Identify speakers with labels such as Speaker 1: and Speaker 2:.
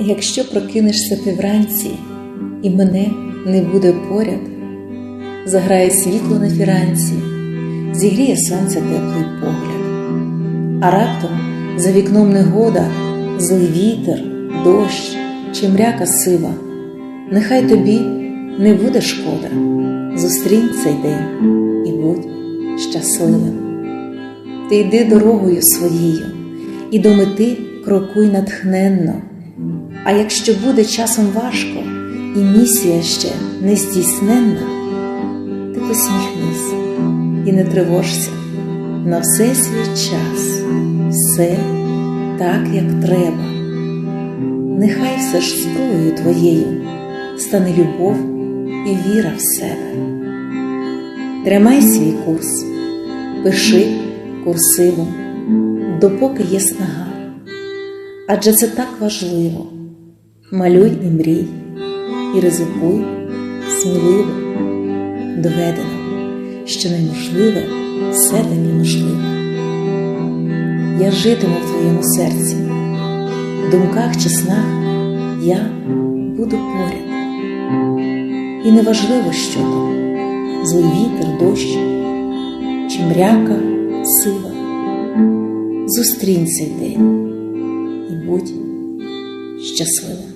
Speaker 1: Якщо прокинешся ти вранці, і мене не буде поряд, заграє світло на фіранці, зігріє сонце теплий погляд, а раптом за вікном негода, злий вітер, дощ чи мряка сива, нехай тобі не буде шкода, зустрінь цей день і будь щасливим. Ти йди дорогою своєю і до мети крокуй натхненно. А якщо буде часом важко і місія ще не здійсненна, ти посміхнись і не тривожся на все свій час, все так, як треба. Нехай все ж зброєю твоєю стане любов і віра в себе. Тримай свій курс, пиши курсивом, допоки є снага. Адже це так важливо. Малюй і мрій, і ризикуй сміливо, доведено, що неможливе все таки можливо. Я житиму в твоєму серці, в думках чи снах я буду поряд. І неважливо, що там, злий вітер, дощ чи мряка сила. Зустрінь цей день будь щасливим.